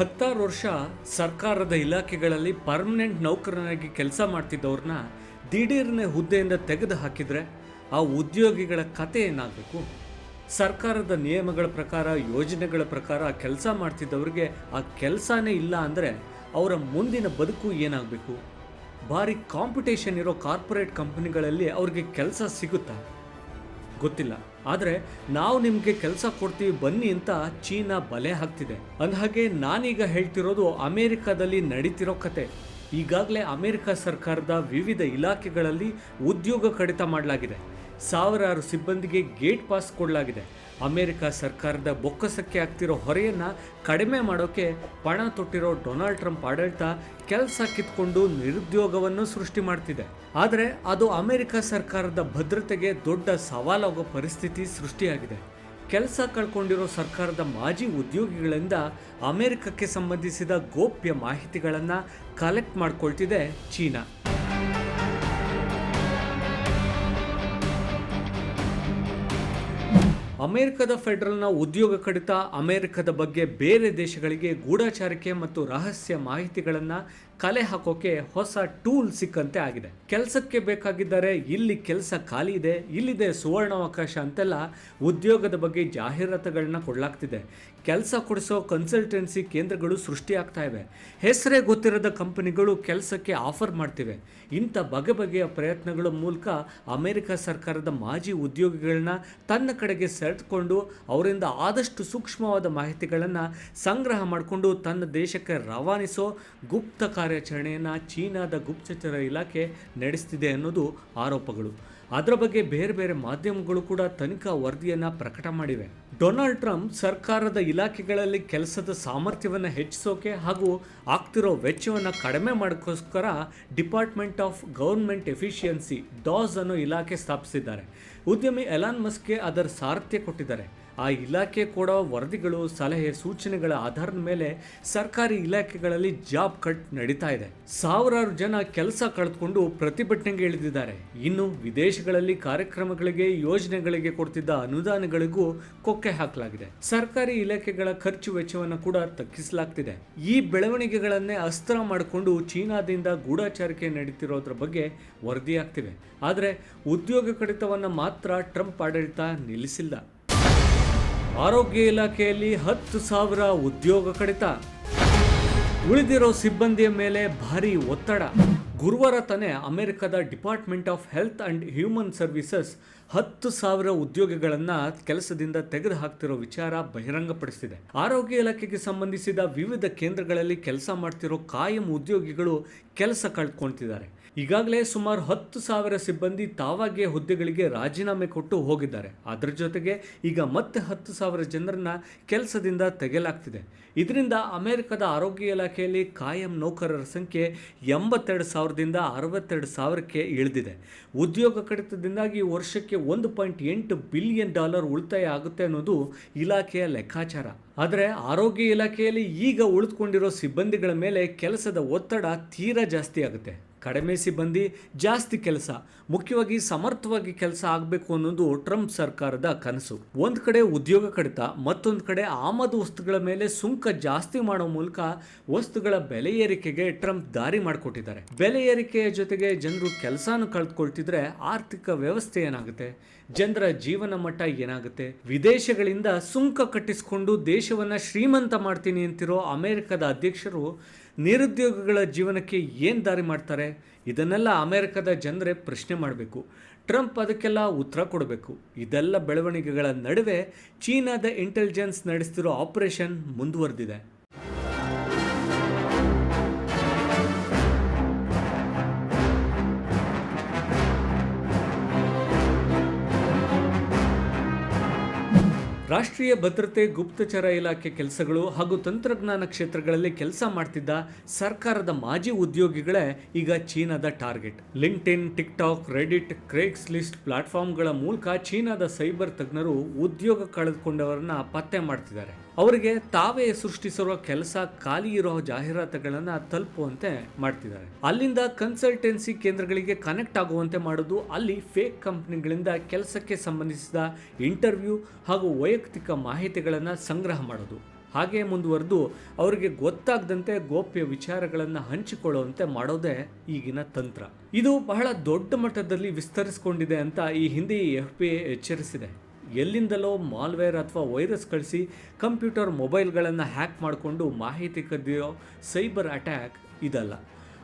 ಹತ್ತಾರು ವರ್ಷ ಸರ್ಕಾರದ ಇಲಾಖೆಗಳಲ್ಲಿ ಪರ್ಮನೆಂಟ್ ನೌಕರನಾಗಿ ಕೆಲಸ ಮಾಡ್ತಿದ್ದವ್ರನ್ನ ದಿಢೀರ್ನೆ ಹುದ್ದೆಯಿಂದ ತೆಗೆದು ಹಾಕಿದರೆ ಆ ಉದ್ಯೋಗಿಗಳ ಕತೆ ಏನಾಗಬೇಕು? ಸರ್ಕಾರದ ನಿಯಮಗಳ ಪ್ರಕಾರ, ಯೋಜನೆಗಳ ಪ್ರಕಾರ ಕೆಲಸ ಮಾಡ್ತಿದ್ದವ್ರಿಗೆ ಆ ಕೆಲಸನೇ ಇಲ್ಲ ಅಂದರೆ ಅವರ ಮುಂದಿನ ಬದುಕು ಏನಾಗಬೇಕು? ಭಾರಿ ಕಾಂಪಿಟೇಷನ್ ಇರೋ ಕಾರ್ಪೊರೇಟ್ ಕಂಪನಿಗಳಲ್ಲಿ ಅವ್ರಿಗೆ ಕೆಲಸ ಸಿಗುತ್ತಾ? ಗೊತ್ತಿಲ್ಲ. ಆದರೆ ನಾವು ನಿಮಗೆ ಕೆಲಸ ಕೊಡ್ತೀವಿ ಬನ್ನಿ ಅಂತ ಚೀನಾ ಬಲೆ ಹಾಕ್ತಿದೆ. ಅಂದಹಾಗೆ ನಾನೀಗ ಹೇಳ್ತಿರೋದು ಅಮೇರಿಕಾದಲ್ಲಿ ನಡೀತಿರೋ ಕತೆ. ಈಗಾಗಲೇ ಅಮೆರಿಕ ಸರ್ಕಾರದ ವಿವಿಧ ಇಲಾಖೆಗಳಲ್ಲಿ ಉದ್ಯೋಗ ಕಡಿತ ಮಾಡಲಾಗಿದೆ. ಸಾವಿರಾರು ಸಿಬ್ಬಂದಿಗೆ ಗೇಟ್ ಪಾಸ್ ಕೊಡಲಾಗಿದೆ. ಅಮೆರಿಕ ಸರ್ಕಾರದ ಬೊಕ್ಕಸಕ್ಕೆ ಆಗ್ತಿರೋ ಹೊರೆಯನ್ನು ಕಡಿಮೆ ಮಾಡೋಕೆ ಪಣ ತೊಟ್ಟಿರೋ ಡೊನಾಲ್ಡ್ ಟ್ರಂಪ್ ಆಡಳಿತ ಕೆಲಸ ಕಿತ್ಕೊಂಡು ನಿರುದ್ಯೋಗವನ್ನು ಸೃಷ್ಟಿ ಮಾಡ್ತಿದೆ. ಆದರೆ ಅದು ಅಮೆರಿಕ ಸರ್ಕಾರದ ಭದ್ರತೆಗೆ ದೊಡ್ಡ ಸವಾಲಾಗೋ ಪರಿಸ್ಥಿತಿ ಸೃಷ್ಟಿಯಾಗಿದೆ. ಕೆಲಸ ಕಳ್ಕೊಂಡಿರೋ ಸರ್ಕಾರದ ಮಾಜಿ ಉದ್ಯೋಗಿಗಳಿಂದ ಅಮೆರಿಕಕ್ಕೆ ಸಂಬಂಧಿಸಿದ ಗೋಪ್ಯ ಮಾಹಿತಿಗಳನ್ನು ಕಲೆಕ್ಟ್ ಮಾಡ್ಕೊಳ್ತಿದೆ ಚೀನಾ. ಅಮೆರಿಕದ ಫೆಡರಲ್ನ ಉದ್ಯೋಗ ಕಡಿತ ಅಮೆರಿಕದ ಬಗ್ಗೆ ಬೇರೆ ದೇಶಗಳಿಗೆ ಗೂಢಚಾರಿಕೆ ಮತ್ತು ರಹಸ್ಯ ಮಾಹಿತಿಗಳನ್ನು ಕಲೆ ಹಾಕೋಕೆ ಹೊಸ ಟೂಲ್ ಸಿಕ್ಕಂತೆ ಆಗಿದೆ. ಕೆಲಸಕ್ಕೆ ಬೇಕಾಗಿದ್ದಾರೆ ಇಲ್ಲಿ ಕೆಲಸ ಖಾಲಿ ಇದೆ, ಇಲ್ಲಿದೆ ಸುವರ್ಣಾವಕಾಶ ಅಂತೆಲ್ಲ ಉದ್ಯೋಗದ ಬಗ್ಗೆ ಜಾಹೀರಾತುಗಳನ್ನ ಕೊಡಲಾಗ್ತಿದೆ. ಕೆಲಸ ಕೊಡಿಸೋ ಕನ್ಸಲ್ಟೆನ್ಸಿ ಕೇಂದ್ರಗಳು ಸೃಷ್ಟಿಯಾಗ್ತಾ ಇವೆ. ಹೆಸರೇ ಗೊತ್ತಿರದ ಕಂಪನಿಗಳು ಕೆಲಸಕ್ಕೆ ಆಫರ್ ಮಾಡ್ತಿವೆ. ಇಂಥ ಬಗೆ ಬಗೆಯ ಪ್ರಯತ್ನಗಳ ಮೂಲಕ ಅಮೆರಿಕ ಸರ್ಕಾರದ ಮಾಜಿ ಉದ್ಯೋಗಿಗಳನ್ನ ತನ್ನ ಕಡೆಗೆ ಸೆಳೆದುಕೊಂಡು ಅವರಿಂದ ಆದಷ್ಟು ಸೂಕ್ಷ್ಮವಾದ ಮಾಹಿತಿಗಳನ್ನು ಸಂಗ್ರಹ ಮಾಡಿಕೊಂಡು ತನ್ನ ದೇಶಕ್ಕೆ ರವಾನಿಸೋ ಗುಪ್ತ ಕಾರ್ಯಾಚರಣೆಯನ್ನು ಚೀನಾದ ಗುಪ್ತಚರ ಇಲಾಖೆ ನಡೆಸ್ತಿದೆ ಅನ್ನೋದು ಆರೋಪಗಳು. ಅದರ ಬಗ್ಗೆ ಬೇರೆ ಬೇರೆ ಮಾಧ್ಯಮಗಳು ಕೂಡ ತನಿಖಾ ವರದಿಯನ್ನು ಪ್ರಕಟ ಮಾಡಿವೆ. ಡೊನಾಲ್ಡ್ ಟ್ರಂಪ್ ಸರ್ಕಾರದ ಇಲಾಖೆಗಳಲ್ಲಿ ಕೆಲಸದ ಸಾಮರ್ಥ್ಯವನ್ನು ಹೆಚ್ಚಿಸೋಕೆ ಹಾಗೂ ಆಗ್ತಿರೋ ವೆಚ್ಚವನ್ನು ಕಡಿಮೆ ಮಾಡೋಕ್ಕೋಸ್ಕರ ಡಿಪಾರ್ಟ್ಮೆಂಟ್ ಆಫ್ ಗೌರ್ಮೆಂಟ್ ಎಫಿಷಿಯನ್ಸಿ ಡಾಸ್ ಅನ್ನೋ ಇಲಾಖೆ ಸ್ಥಾಪಿಸಿದ್ದಾರೆ. ಉದ್ಯಮಿ ಎಲಾನ್ ಮಸ್ಕ್ಗೆ ಅದರ ಸಾರಥ್ಯ ಕೊಟ್ಟಿದ್ದಾರೆ. ಆ ಇಲಾಖೆ ಕೊಡೋ ವರದಿಗಳು, ಸಲಹೆ, ಸೂಚನೆಗಳ ಆಧಾರದ ಮೇಲೆ ಸರ್ಕಾರಿ ಇಲಾಖೆಗಳಲ್ಲಿ ಜಾಬ್ ಕಟ್ ನಡೀತಾ ಇದೆ. ಸಾವಿರಾರು ಜನ ಕೆಲಸ ಕಳೆದುಕೊಂಡು ಪ್ರತಿಭಟನೆಗೆ ಇಳಿದಿದ್ದಾರೆ. ಇನ್ನು ವಿದೇಶಗಳಲ್ಲಿ ಕಾರ್ಯಕ್ರಮಗಳಿಗೆ, ಯೋಜನೆಗಳಿಗೆ ಕೊಡ್ತಿದ್ದ ಅನುದಾನಗಳಿಗೂ ಕೊಕ್ಕೆ ಹಾಕಲಾಗಿದೆ. ಸರ್ಕಾರಿ ಇಲಾಖೆಗಳ ಖರ್ಚು ವೆಚ್ಚವನ್ನು ಕೂಡ ತಗ್ಗಿಸಲಾಗ್ತಿದೆ. ಈ ಬೆಳವಣಿಗೆಗಳನ್ನೇ ಅಸ್ತ್ರ ಮಾಡಿಕೊಂಡು ಚೀನಾದಿಂದ ಗೂಢಾಚಾರಿಕೆ ನಡೀತಿರೋದ್ರ ಬಗ್ಗೆ ವರದಿಯಾಗ್ತಿವೆ. ಆದರೆ ಉದ್ಯೋಗ ಕಡಿತವನ್ನು ಮಾತ್ರ ಟ್ರಂಪ್ ಆಡಳಿತ ನಿಲ್ಲಿಸಿಲ್ಲ. ಆರೋಗ್ಯ ಇಲಾಖೆಯಲ್ಲಿ ಹತ್ತು ಸಾವಿರ ಉದ್ಯೋಗ ಕಡಿತ. ಉಳಿದಿರೋ ಸಿಬ್ಬಂದಿಯ ಮೇಲೆ ಭಾರಿ ಒತ್ತಡ. ಗುರುವಾರ ತಾನೇ ಅಮೆರಿಕದ department of health and human services ಹತ್ತು ಸಾವಿರ ಉದ್ಯೋಗಿಗಳನ್ನು ಕೆಲಸದಿಂದ ತೆಗೆದು ಹಾಕ್ತಿರೋ ವಿಚಾರ ಬಹಿರಂಗಪಡಿಸಿದೆ ಆರೋಗ್ಯ ಇಲಾಖೆಗೆ ಸಂಬಂಧಿಸಿದ ವಿವಿಧ ಕೇಂದ್ರಗಳಲ್ಲಿ ಕೆಲಸ ಮಾಡ್ತಿರೋ ಕಾಯಂ ಉದ್ಯೋಗಿಗಳು ಕೆಲಸ ಕಳ್ಕೊಳ್ತಿದ್ದಾರೆ ಈಗಾಗಲೇ ಸುಮಾರು ಹತ್ತು ಸಾವಿರ ಸಿಬ್ಬಂದಿ ತಾವಾಗಿಯೇ ಹುದ್ದೆಗಳಿಗೆ ರಾಜೀನಾಮೆ ಕೊಟ್ಟು ಹೋಗಿದ್ದಾರೆ. ಅದರ ಜೊತೆಗೆ ಈಗ ಮತ್ತೆ ಹತ್ತು ಸಾವಿರ ಜನರನ್ನ ಕೆಲಸದಿಂದ ತೆಗೆಯಲಾಗ್ತಿದೆ. ಇದರಿಂದ ಅಮೆರಿಕದ ಆರೋಗ್ಯ ಇಲಾಖೆಯಲ್ಲಿ ಕಾಯಂ ನೌಕರರ ಸಂಖ್ಯೆ ಎಂಬತ್ತೆರಡು ಸಾವಿರದಿಂದ ಅರವತ್ತೆರಡು ಸಾವಿರಕ್ಕೆ ಇಳಿದಿದೆ. ಉದ್ಯೋಗ ಕಡಿತದಿಂದಾಗಿ ವರ್ಷಕ್ಕೆ ಒಂದು ಪಾಯಿಂಟ್ ಎಂಟು ಬಿಲಿಯನ್ ಡಾಲರ್ ಉಳಿತಾಯ ಆಗುತ್ತೆ ಅನ್ನೋದು ಇಲಾಖೆಯ ಲೆಕ್ಕಾಚಾರ. ಆದರೆ ಆರೋಗ್ಯ ಇಲಾಖೆಯಲ್ಲಿ ಈಗ ಉಳಿದುಕೊಂಡಿರೋ ಸಿಬ್ಬಂದಿಗಳ ಮೇಲೆ ಕೆಲಸದ ಒತ್ತಡ ತೀರಾ ಜಾಸ್ತಿ ಆಗುತ್ತೆ. ಕಡಿಮೆ ಸಿಬ್ಬಂದಿ, ಜಾಸ್ತಿ ಕೆಲಸ, ಮುಖ್ಯವಾಗಿ ಸಮರ್ಥವಾಗಿ ಕೆಲಸ ಆಗಬೇಕು ಅನ್ನೋದು ಟ್ರಂಪ್ ಸರ್ಕಾರದ ಕನಸು. ಒಂದು ಕಡೆ ಉದ್ಯೋಗ ಕಡಿತ, ಮತ್ತೊಂದು ಕಡೆ ಆಮದು ವಸ್ತುಗಳ ಮೇಲೆ ಸುಂಕ ಜಾಸ್ತಿ ಮಾಡೋ ಮೂಲಕ ವಸ್ತುಗಳ ಬೆಲೆ ಏರಿಕೆಗೆ ಟ್ರಂಪ್ ದಾರಿ ಮಾಡಿಕೊಟ್ಟಿದ್ದಾರೆ. ಬೆಲೆ ಏರಿಕೆಯ ಜೊತೆಗೆ ಜನರು ಕೆಲಸನೂ ಕಳೆದುಕೊಳ್ತಿದ್ರೆ ಆರ್ಥಿಕ ವ್ಯವಸ್ಥೆ ಏನಾಗುತ್ತೆ? ಜನರ ಜೀವನ ಮಟ್ಟ ಏನಾಗುತ್ತೆ? ವಿದೇಶಗಳಿಂದ ಸುಂಕ ಕಟ್ಟಿಸಿಕೊಂಡು ದೇಶವನ್ನ ಶ್ರೀಮಂತ ಮಾಡ್ತೀನಿ ಅಂತಿರೋ ಅಮೆರಿಕದ ಅಧ್ಯಕ್ಷರು ನಿರುದ್ಯೋಗಿಗಳ ಜೀವನಕ್ಕೆ ಏನು ದಾರಿ ಮಾಡ್ತಾರೆ? ಇದನ್ನೆಲ್ಲ ಅಮೆರಿಕದ ಜನರೇ ಪ್ರಶ್ನೆ ಮಾಡಬೇಕು. ಟ್ರಂಪ್ ಅದಕ್ಕೆಲ್ಲ ಉತ್ತರ ಕೊಡಬೇಕು. ಇದೆಲ್ಲ ಬೆಳವಣಿಗೆಗಳ ನಡುವೆ ಚೀನಾದ ಇಂಟೆಲಿಜೆನ್ಸ್ ನಡೆಸ್ತಿರೋ ಆಪರೇಷನ್ ಮುಂದುವರೆದಿದೆ. ರಾಷ್ಟ್ರೀಯ ಭದ್ರತೆ ಗುಪ್ತಚರ ಇಲಾಖೆ ಕೆಲಸಗಳು ಹಾಗೂ ತಂತ್ರಜ್ಞಾನ ಕ್ಷೇತ್ರಗಳಲ್ಲಿ ಕೆಲಸ ಮಾಡ್ತಿದ್ದ ಸರ್ಕಾರದ ಮಾಜಿ ಉದ್ಯೋಗಿಗಳೇ ಈಗ ಚೀನಾದ target. LinkedIn, TikTok Reddit Craigslist ಪ್ಲಾಟ್ಫಾರ್ಮ್ಗಳ ಮೂಲಕ ಚೀನಾದ ಸೈಬರ್ ತಜ್ಞರು ಉದ್ಯೋಗ ಕಳೆದುಕೊಂಡವರನ್ನ ಪತ್ತೆ ಮಾಡ್ತಿದ್ದಾರೆ. ಅವರಿಗೆ ತಾವೇ ಸೃಷ್ಟಿಸಿರುವ ಕೆಲಸ ಖಾಲಿ ಇರೋ ಜಾಹೀರಾತುಗಳನ್ನು ತಲುಪುವಂತೆ ಮಾಡ್ತಿದ್ದಾರೆ. ಅಲ್ಲಿಂದ ಕನ್ಸಲ್ಟೆನ್ಸಿ ಕೇಂದ್ರಗಳಿಗೆ ಕನೆಕ್ಟ್ ಆಗುವಂತೆ ಮಾಡೋದು ಅಲ್ಲಿ ಫೇಕ್ ಕಂಪ್ನಿಗಳಿಂದ ಕೆಲಸಕ್ಕೆ ಸಂಬಂಧಿಸಿದ ಇಂಟರ್ವ್ಯೂ ಹಾಗೂ ವೈಯಕ್ತಿಕ ಮಾಹಿತಿಗಳನ್ನು ಸಂಗ್ರಹ ಮಾಡೋದು. ಹಾಗೆ ಮುಂದುವರೆದು ಅವರಿಗೆ ಗೊತ್ತಾಗದಂತೆ ಗೋಪ್ಯ ವಿಚಾರಗಳನ್ನು ಹಂಚಿಕೊಳ್ಳುವಂತೆ ಮಾಡೋದೇ ಈಗಿನ ತಂತ್ರ. ಇದು ಬಹಳ ದೊಡ್ಡ ಮಟ್ಟದಲ್ಲಿ ವಿಸ್ತರಿಸಿಕೊಂಡಿದೆ ಅಂತ ಈ ಹಿಂದೆ ಎಫ್ ಪಿ ಎಚ್ಚರಿಸಿದೆ. ಎಲ್ಲಿಂದಲೋ ಮಾಲ್ವೇರ್ ಅಥವಾ ವೈರಸ್ ಕಳಿಸಿ ಕಂಪ್ಯೂಟರ್ ಮೊಬೈಲ್ಗಳನ್ನು ಹ್ಯಾಕ್ ಮಾಡಿಕೊಂಡು ಮಾಹಿತಿ ಕದಿಯೋ ಸೈಬರ್ ಅಟ್ಯಾಕ್ ಇದಲ್ಲ.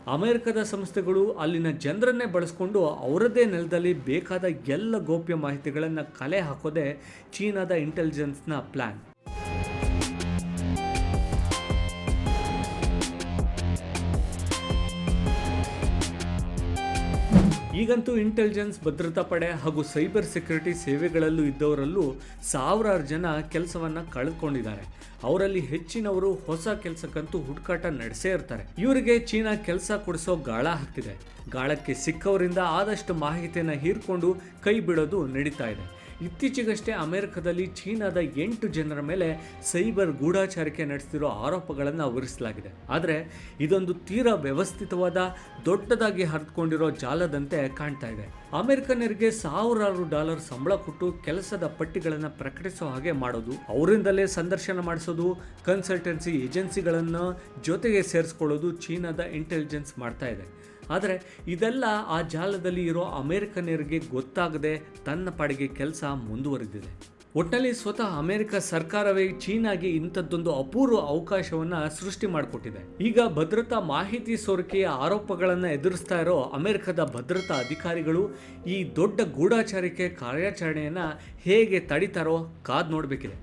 ಅಮೆರಿಕದ ಸಂಸ್ಥೆಗಳು ಅಲ್ಲಿನ ಜನರನ್ನೇ ಬಳಸ್ಕೊಂಡು ಅವರದ್ದೇ ನೆಲದಲ್ಲಿ ಬೇಕಾದ ಎಲ್ಲ ಗೋಪ್ಯ ಮಾಹಿತಿಗಳನ್ನು ಕಲೆ ಹಾಕೋದೇ ಚೀನಾದ ಇಂಟೆಲಿಜೆನ್ಸ್ನ ಪ್ಲ್ಯಾನ್ ಈಗಂತೂ ಇಂಟೆಲಿಜೆನ್ಸ್ ಭದ್ರತಾ ಪಡೆ ಹಾಗೂ ಸೈಬರ್ ಸೆಕ್ಯೂರಿಟಿ ಸೇವೆಗಳಲ್ಲೂ ಇದ್ದವರಲ್ಲೂ ಸಾವಿರಾರು ಜನ ಕೆಲಸವನ್ನ ಕಳೆದುಕೊಂಡಿದ್ದಾರೆ ಅವರಲ್ಲಿ ಹೆಚ್ಚಿನವರು ಹೊಸ ಕೆಲಸಕ್ಕಂತೂ ಹುಡುಕಾಟ ನಡೆಸೇ ಇರ್ತಾರೆ. ಇವರಿಗೆ ಚೀನಾ ಕೆಲಸ ಕೊಡಿಸೋ ಗಾಳ ಹಾಕ್ತಿದೆ. ಗಾಳಕ್ಕೆ ಸಿಕ್ಕವರಿಂದ ಆದಷ್ಟು ಮಾಹಿತಿಯನ್ನು ಹೀರ್ಕೊಂಡು ಕೈ ಬಿಡೋದು ನಡೀತಾ ಇದೆ. ಇತ್ತೀಚೆಗಷ್ಟೇ ಅಮೆರಿಕದಲ್ಲಿ ಚೀನಾದ ಎಂಟು ಜನರ ಮೇಲೆ ಸೈಬರ್ ಗೂಢಾಚಾರಿಕೆ ನಡೆಸ್ತಿರೋ ಆರೋಪಗಳನ್ನು ಹೊರಿಸಲಾಗಿದೆ ಆದರೆ ಇದೊಂದು ತೀರಾ ವ್ಯವಸ್ಥಿತವಾದ, ದೊಡ್ಡದಾಗಿ ಹರಿದುಕೊಂಡಿರೋ ಜಾಲದಂತೆ ಕಾಣ್ತಾ ಇದೆ. ಅಮೆರಿಕನ್ನರಿಗೆ ಸಾವಿರಾರು ಡಾಲರ್ ಸಂಬಳ ಕೊಟ್ಟು ಕೆಲಸದ ಪಟ್ಟಿಗಳನ್ನು ಪ್ರಕಟಿಸೋ ಹಾಗೆ ಮಾಡೋದು, ಅವರಿಂದಲೇ ಸಂದರ್ಶನ ಮಾಡಿಸೋದು, ಕನ್ಸಲ್ಟೆನ್ಸಿ ಏಜೆನ್ಸಿಗಳನ್ನು ಜೊತೆಗೆ ಸೇರಿಸ್ಕೊಳ್ಳೋದು ಚೀನಾದ ಇಂಟೆಲಿಜೆನ್ಸ್ ಮಾಡ್ತಾ ಇದೆ. ಆದರೆ ಇದೆಲ್ಲ ಆ ಜಾಲದಲ್ಲಿ ಇರೋ ಅಮೆರಿಕನ್ನರಿಗೆ ಗೊತ್ತಾಗದೆ ತನ್ನ ಪಾಡಿಗೆ ಕೆಲಸ ಮುಂದುವರೆದಿದೆ. ಒಟ್ಟಿನಲ್ಲಿ ಸ್ವತಃ ಅಮೆರಿಕ ಸರ್ಕಾರವೇ ಚೀನಾಗೆ ಇಂಥದ್ದೊಂದು ಅಪೂರ್ವ ಅವಕಾಶವನ್ನ ಸೃಷ್ಟಿ ಮಾಡಿಕೊಟ್ಟಿದೆ. ಈಗ ಭದ್ರತಾ ಮಾಹಿತಿ ಸೋರಿಕೆಯ ಆರೋಪಗಳನ್ನು ಎದುರಿಸ್ತಾ ಇರೋ ಅಮೆರಿಕದ ಭದ್ರತಾ ಅಧಿಕಾರಿಗಳು ಈ ದೊಡ್ಡ ಗೂಢಾಚಾರಿಕೆ ಕಾರ್ಯಾಚರಣೆಯನ್ನು ಹೇಗೆ ತಡಿತಾರೋ ಕಾದ್ ನೋಡಬೇಕಿದೆ.